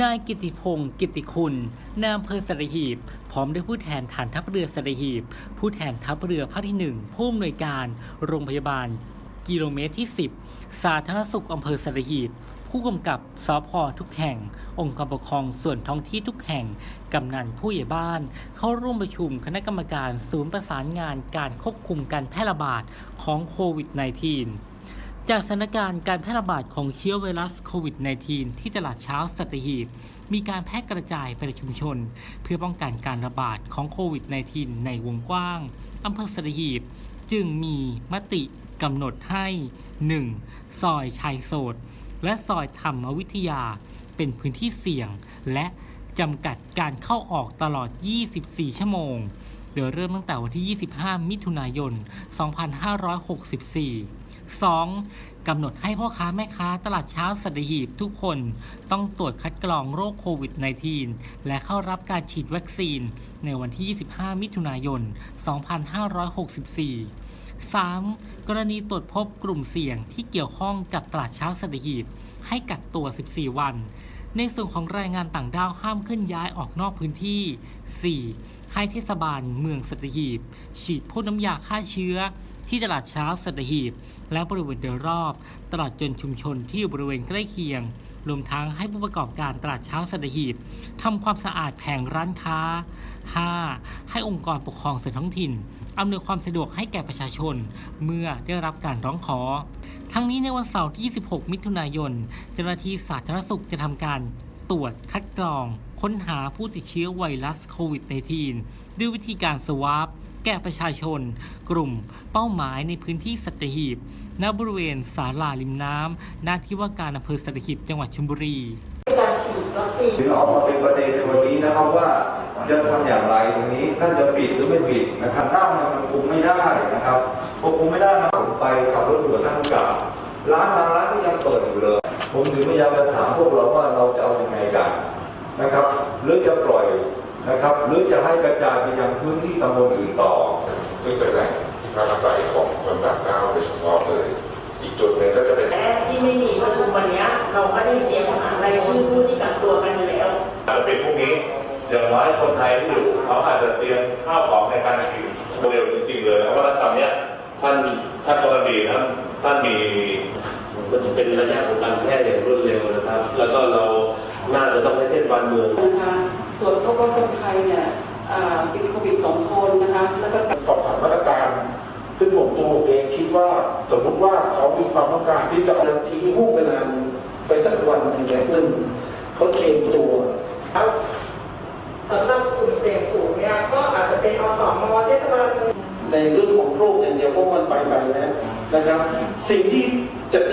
นายกิติพงศ์กิติคุณนายอำเภอสัตหีบ พร้อมด้วยผู้แทนฐานทัพเรือสัตหีบ ผู้แทนทัพเรือภาคที่หนึ่งผู้อำนวยการ โรงพยาบาล กิโลเมตรที่ 10 สาธารณสุขอำเภอสัตหีบ ผู้กำกับสพทุกแห่ง องค์กรปกครองส่วนท้องที่ทุกแห่ง กำนันผู้ใหญ่บ้าน เข้าร่วมประชุมคณะกรรมการศูนย์ประสานงานการควบคุมการแพร่ระบาดของโควิด -19 จากสถานการณ์การแพร่ระบาดของเชื้อไวรัสโควิด -19 ที่ตลาดเช้าสัตหีบ มีการแพร่กระจายไปในชุมชน เพื่อป้องกันการระบาดของโควิด -19 ในวงกว้าง อำเภอสัตหีบ จึงมีมติกำหนดให้ 1. ซอยชายโสด และซอยธรรมวิทยา เป็นพื้นที่เสี่ยง และจำกัดการเข้าออกตลอด 24 ชั่วโมง โดยเริ่มตั้งแต่วันที่ 25 มิถุนายน 2564 2. กำหนดให้พ่อค้าแม่ค้าตลาดเช้าสัตหีบทุกคนต้องตรวจคัดกรองโรคโควิด -19 และเข้ารับการฉีดวัคซีน ในวันที่ 25 มิถุนายน 2564 3. กรณีตรวจพบกลุ่มเสี่ยงที่เกี่ยวข้องกับตลาดเช้าสัตหีบ ให้กักตัว 14 วัน ในส่วนของแรงงานต่างด้าวห้ามเคลื่อนย้ายออกนอกพื้นที่ 4. ให้เทศบาลเมืองสัตหีบ ฉีดพ่นน้ำยาฆ่าเชื้อ ที่ตลาดเช้าสัตหีบ และบริเวณโดยรอบ ตลอดจนชุมชนที่อยู่บริเวณใกล้เคียง รวมทั้งให้ผู้ประกอบการตลาดเช้าสัตหีบทำความสะอาดแผงร้านค้า 5. ให้องค์กรปกครองส่วนท้องถิ่นอำนวยความสะดวกให้แก่ประชาชน เมื่อได้รับการร้องขอ ทั้งนี้ในวันเสาร์ที่ 26 มิถุนายน เจ้าหน้าที่สาธารณสุขจะทำการ ตรวจคัดกรอง ค้นหาผู้ติดเชื้อไวรัสโควิด -19 ด้วยวิธีการสวาปแก่ประชาชน กลุ่ม เป้าหมายในพื้นที่สัตหีบณบริเวณศาลาริมน้ำหน้าที่ว่าการอำเภอสัตหีบจังหวัดชลบุรีการฉีดวัคซีนถึงออกมาเป็นประเด็นในวันนี้นะครับว่าจะทำอย่างไรตรงนี้ท่านจะปิดหรือไม่ปิดนะครับถ้ามันคุมไม่ได้นะครับพอคุมไม่ได้นะผมไปขับรถด่วนท่านผู้กับร้านบางร้านก็ยังเปิดอยู่เลย ผมถึงพยายามจะถามพวกเราว่าเรา จะเอาอยัางไงกันนะครับ หรือจะปล่อยนะครับ หรือจะให้กระจายไปยังพื้นที่ตำบลอื่นต่อ ซึ่งเป็นแหล่งที่พักอาศัยของคนต่างด้าวโดยเฉพาะเลย อีกจุดหนึ่งก็จะเป็นและที่ไม่มีประชุมวันเนี้ยเราก็ได้เตรียมหารายชื่อผู้ที่กักตัวกันอยู่แล้วอาจจะเป็นพวกนี้อย่างน้อยคนไทยที่อยู่เขาอาจจะเตรียมข้าวของในการกินเร็วจริงๆเลยเพราะว่าตอนเนี้ยท่านท่านกรณีท่านท่านมีมันจะเป็นระยะของการแพร่อย่างรวดเร็วนะครับ แล้วก็เรา น่าจะต้องให้เทศบาลเมืองนะคะตรวจพบว่าคนไทยเนี่ยอ่าติดโควิดสองคนนะคะแล้วก็สอบถามมาตรการซึ่งผมตัวผมเองคิดว่าสมมติว่าเขามีความต้องการที่จะเอาเราทิ้งห่วงเวลาไปสักวันหนึ่งเนี่ยหนึ่งเขาเตรียมตัวสำหรับกลุ่มเสี่ยงสูงเนี่ยก็อาจจะเป็นอสมเทศบาลเมืองในเรื่องของโรคอย่างเดียวเพราะมันไปไกลแล้วนะครับ สิ่งที่จะที่